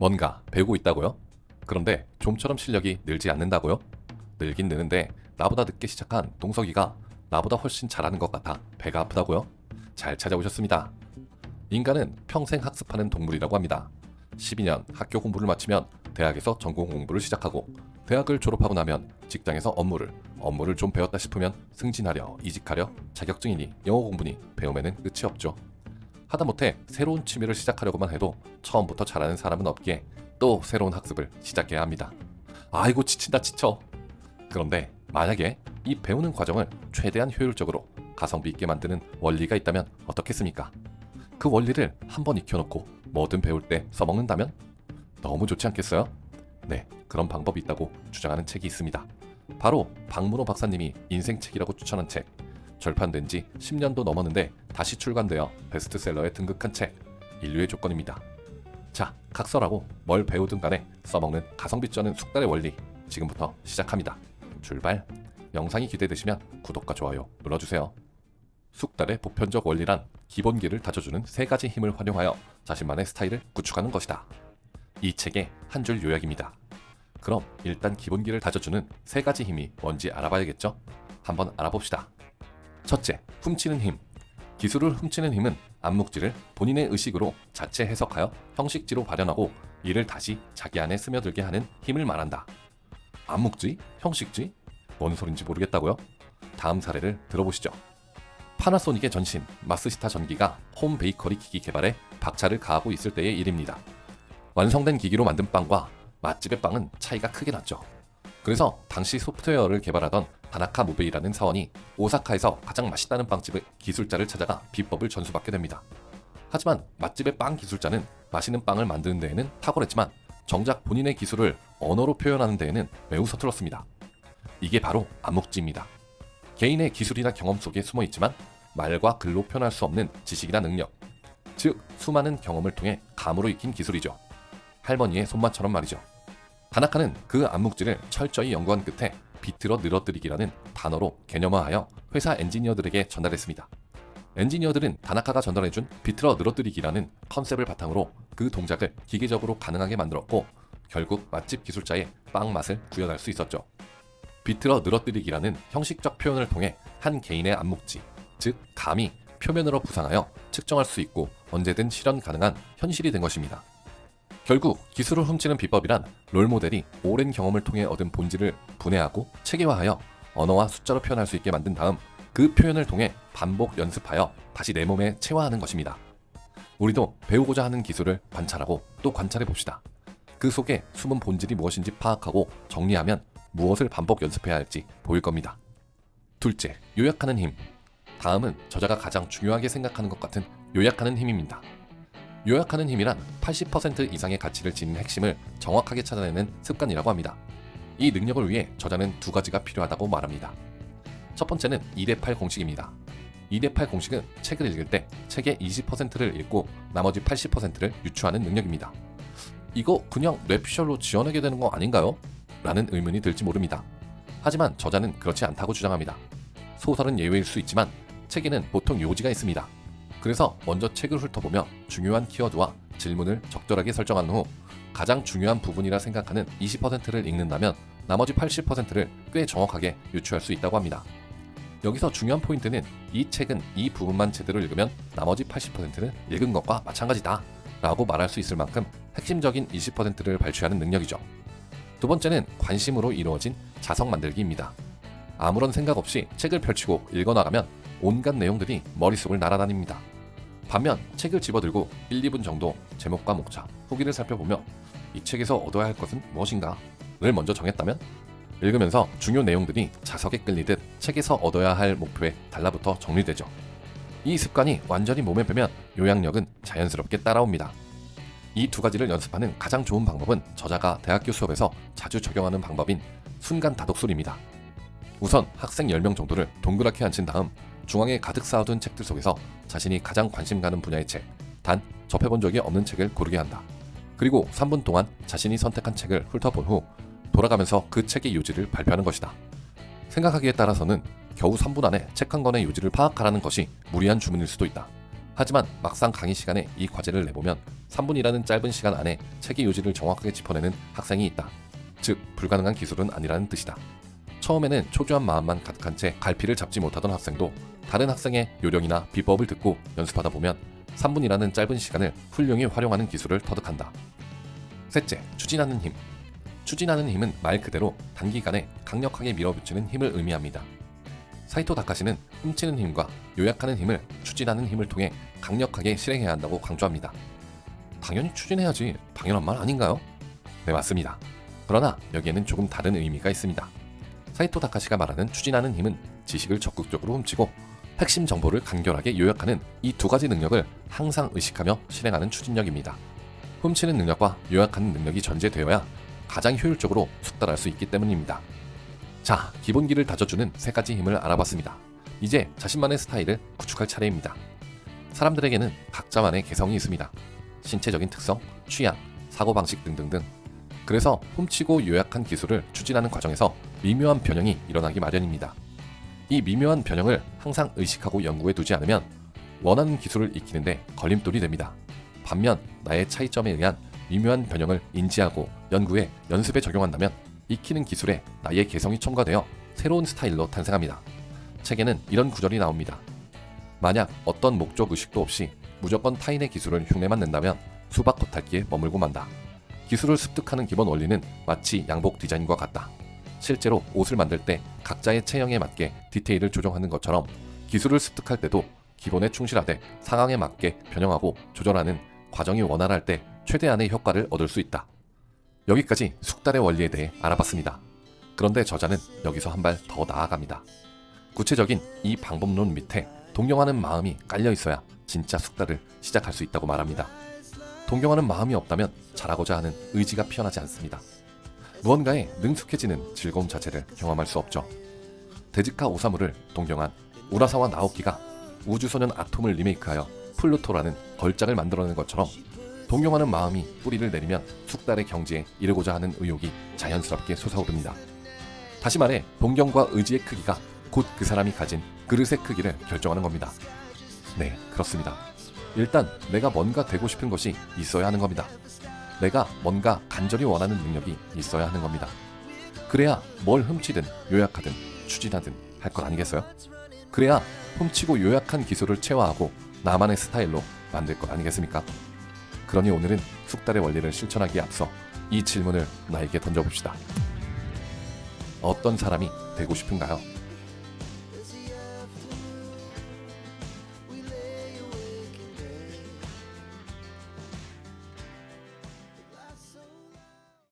뭔가 배우고 있다고요? 그런데 좀처럼 실력이 늘지 않는다고요? 늘긴 느는데 나보다 늦게 시작한 동석이가 나보다 훨씬 잘하는 것 같아 배가 아프다고요? 잘 찾아오셨습니다. 인간은 평생 학습하는 동물이라고 합니다. 12년 학교 공부를 마치면 대학에서 전공 공부를 시작하고 대학을 졸업하고 나면 직장에서 업무를 업무를 좀 배웠다 싶으면 승진하려 이직하려 자격증이니 영어 공부니 배움에는 끝이 없죠. 하다못해 새로운 취미를 시작하려고만 해도 처음부터 잘하는 사람은 없기에 또 새로운 학습을 시작해야 합니다. 아이고 지친다 지쳐. 그런데 만약에 이 배우는 과정을 최대한 효율적으로 가성비 있게 만드는 원리가 있다면 어떻겠습니까? 그 원리를 한번 익혀놓고 뭐든 배울 때 써먹는다면 너무 좋지 않겠어요? 네, 그런 방법이 있다고 주장하는 책이 있습니다. 바로 박문호 박사님이 인생책이라고 추천한 책. 절판된 지 10년도 넘었는데 다시 출간되어 베스트셀러에 등극한 책. 인류의 조건입니다. 자, 각설하고 뭘 배우든 간에 써먹는 가성비 쩌는 숙달의 원리 지금부터 시작합니다. 출발. 영상이 기대되시면 구독과 좋아요 눌러주세요. 숙달의 보편적 원리란 기본기를 다져주는 세 가지 힘을 활용하여 자신만의 스타일을 구축하는 것이다. 이 책의 한 줄 요약입니다. 그럼 일단 기본기를 다져주는 세 가지 힘이 뭔지 알아봐야겠죠? 한번 알아봅시다. 첫째, 훔치는 힘. 기술을 훔치는 힘은 암묵지를 본인의 의식으로 자체 해석하여 형식지로 발현하고 이를 다시 자기 안에 스며들게 하는 힘을 말한다. 암묵지? 형식지? 뭔 소린지 모르겠다고요? 다음 사례를 들어보시죠. 파나소닉의 전신 마스시타 전기가 홈 베이커리 기기 개발에 박차를 가하고 있을 때의 일입니다. 완성된 기기로 만든 빵과 맛집의 빵은 차이가 크게 났죠. 그래서 당시 소프트웨어를 개발하던 다나카 무베이라는 사원이 오사카에서 가장 맛있다는 빵집의 기술자를 찾아가 비법을 전수받게 됩니다. 하지만 맛집의 빵 기술자는 맛있는 빵을 만드는 데에는 탁월했지만 정작 본인의 기술을 언어로 표현하는 데에는 매우 서툴렀습니다. 이게 바로 암묵지입니다. 개인의 기술이나 경험 속에 숨어 있지만 말과 글로 표현할 수 없는 지식이나 능력, 즉 수많은 경험을 통해 감으로 익힌 기술이죠. 할머니의 손맛처럼 말이죠. 다나카는 그 암묵지를 철저히 연구한 끝에 비틀어 늘어뜨리기라는 단어로 개념화하여 회사 엔지니어들에게 전달했습니다. 엔지니어들은 다나카가 전달해준 비틀어 늘어뜨리기라는 컨셉을 바탕으로 그 동작을 기계적으로 가능하게 만들었고 결국 맛집 기술자의 빵 맛을 구현할 수 있었죠. 비틀어 늘어뜨리기라는 형식적 표현을 통해 한 개인의 암묵지, 즉 감이 표면으로 부상하여 측정할 수 있고 언제든 실현 가능한 현실이 된 것입니다. 결국 기술을 훔치는 비법이란 롤모델이 오랜 경험을 통해 얻은 본질을 분해하고 체계화하여 언어와 숫자로 표현할 수 있게 만든 다음 그 표현을 통해 반복 연습하여 다시 내 몸에 체화하는 것입니다. 우리도 배우고자 하는 기술을 관찰하고 또 관찰해 봅시다. 그 속에 숨은 본질이 무엇인지 파악하고 정리하면 무엇을 반복 연습해야 할지 보일 겁니다. 둘째, 요약하는 힘. 다음은 저자가 가장 중요하게 생각하는 것 같은 요약하는 힘입니다. 요약하는 힘이란 80% 이상의 가치를 지닌 핵심을 정확하게 찾아내는 습관이라고 합니다. 이 능력을 위해 저자는 두 가지가 필요하다고 말합니다. 첫 번째는 2대8 공식입니다. 2대8 공식은 책을 읽을 때 책의 20%를 읽고 나머지 80%를 유추하는 능력입니다. 이거 그냥 뇌피셜로 지어내게 되는 거 아닌가요? 라는 의문이 들지 모릅니다. 하지만 저자는 그렇지 않다고 주장합니다. 소설은 예외일 수 있지만 책에는 보통 요지가 있습니다. 그래서 먼저 책을 훑어보며 중요한 키워드와 질문을 적절하게 설정한 후 가장 중요한 부분이라 생각하는 20%를 읽는다면 나머지 80%를 꽤 정확하게 유추할 수 있다고 합니다. 여기서 중요한 포인트는 이 책은 이 부분만 제대로 읽으면 나머지 80%는 읽은 것과 마찬가지다 라고 말할 수 있을 만큼 핵심적인 20%를 발휘하는 능력이죠. 두 번째는 관심으로 이루어진 자석 만들기입니다. 아무런 생각 없이 책을 펼치고 읽어나가면 온갖 내용들이 머릿속을 날아다닙니다. 반면 책을 집어들고 1, 2분 정도 제목과 목차, 후기를 살펴보며 이 책에서 얻어야 할 것은 무엇인가를 먼저 정했다면 읽으면서 중요 내용들이 자석에 끌리듯 책에서 얻어야 할 목표에 달라붙어 정리되죠. 이 습관이 완전히 몸에 배면 요약력은 자연스럽게 따라옵니다. 이 두 가지를 연습하는 가장 좋은 방법은 저자가 대학교 수업에서 자주 적용하는 방법인 순간 다독술입니다. 우선 학생 10명 정도를 동그랗게 앉힌 다음 중앙에 가득 쌓아둔 책들 속에서 자신이 가장 관심 가는 분야의 책, 단 접해본 적이 없는 책을 고르게 한다. 그리고 3분 동안 자신이 선택한 책을 훑어본 후 돌아가면서 그 책의 요지를 발표하는 것이다. 생각하기에 따라서는 겨우 3분 안에 책 한 권의 요지를 파악하라는 것이 무리한 주문일 수도 있다. 하지만 막상 강의 시간에 이 과제를 내보면 3분이라는 짧은 시간 안에 책의 요지를 정확하게 짚어내는 학생이 있다. 즉 불가능한 기술은 아니라는 뜻이다. 처음에는 초조한 마음만 가득한 채 갈피를 잡지 못하던 학생도 다른 학생의 요령이나 비법을 듣고 연습하다 보면 3분이라는 짧은 시간을 훌륭히 활용하는 기술을 터득한다. 셋째, 추진하는 힘. 추진하는 힘은 말 그대로 단기간에 강력하게 밀어붙이는 힘을 의미합니다. 사이토 다카시는 훔치는 힘과 요약하는 힘을 추진하는 힘을 통해 강력하게 실행해야 한다고 강조합니다. 당연히 추진해야지 당연한 말 아닌가요? 네 맞습니다. 그러나 여기에는 조금 다른 의미가 있습니다. 사이토 다카시가 말하는 추진하는 힘은 지식을 적극적으로 훔치고 핵심 정보를 간결하게 요약하는 이 두 가지 능력을 항상 의식하며 실행하는 추진력입니다. 훔치는 능력과 요약하는 능력이 전제되어야 가장 효율적으로 숙달할 수 있기 때문입니다. 자, 기본기를 다져주는 세 가지 힘을 알아봤습니다. 이제 자신만의 스타일을 구축할 차례입니다. 사람들에게는 각자만의 개성이 있습니다. 신체적인 특성, 취향, 사고방식 등등등. 그래서 훔치고 요약한 기술을 추진하는 과정에서 미묘한 변형이 일어나기 마련입니다. 이 미묘한 변형을 항상 의식하고 연구해 두지 않으면 원하는 기술을 익히는데 걸림돌이 됩니다. 반면 나의 차이점에 의한 미묘한 변형을 인지하고 연구해 연습에 적용한다면 익히는 기술에 나의 개성이 첨가되어 새로운 스타일로 탄생합니다. 책에는 이런 구절이 나옵니다. 만약 어떤 목적 의식도 없이 무조건 타인의 기술을 흉내만 낸다면 수박 겉핥기에 머물고 만다. 기술을 습득하는 기본 원리는 마치 양복 디자인과 같다. 실제로 옷을 만들 때 각자의 체형에 맞게 디테일을 조정하는 것처럼 기술을 습득할 때도 기본에 충실하되 상황에 맞게 변형하고 조절하는 과정이 원활할 때 최대한의 효과를 얻을 수 있다. 여기까지 숙달의 원리에 대해 알아봤습니다. 그런데 저자는 여기서 한 발 더 나아갑니다. 구체적인 이 방법론 밑에 동경하는 마음이 깔려 있어야 진짜 숙달을 시작할 수 있다고 말합니다. 동경하는 마음이 없다면 잘하고자 하는 의지가 피어나지 않습니다. 무언가에 능숙해지는 즐거움 자체를 경험할 수 없죠. 데즈카 오사무를 동경한 우라사와 나오키가 우주소년 아톰을 리메이크하여 플루토라는 걸작을 만들어낸 것처럼 동경하는 마음이 뿌리를 내리면 숙달의 경지에 이르고자 하는 의욕이 자연스럽게 솟아오릅니다. 다시 말해 동경과 의지의 크기가 곧 그 사람이 가진 그릇의 크기를 결정하는 겁니다. 네, 그렇습니다. 일단 내가 뭔가 되고 싶은 것이 있어야 하는 겁니다. 내가 뭔가 간절히 원하는 능력이 있어야 하는 겁니다. 그래야 뭘 훔치든 요약하든 추진하든 할 것 아니겠어요? 그래야 훔치고 요약한 기술을 체화하고 나만의 스타일로 만들 것 아니겠습니까? 그러니 오늘은 숙달의 원리를 실천하기에 앞서 이 질문을 나에게 던져봅시다. 어떤 사람이 되고 싶은가요?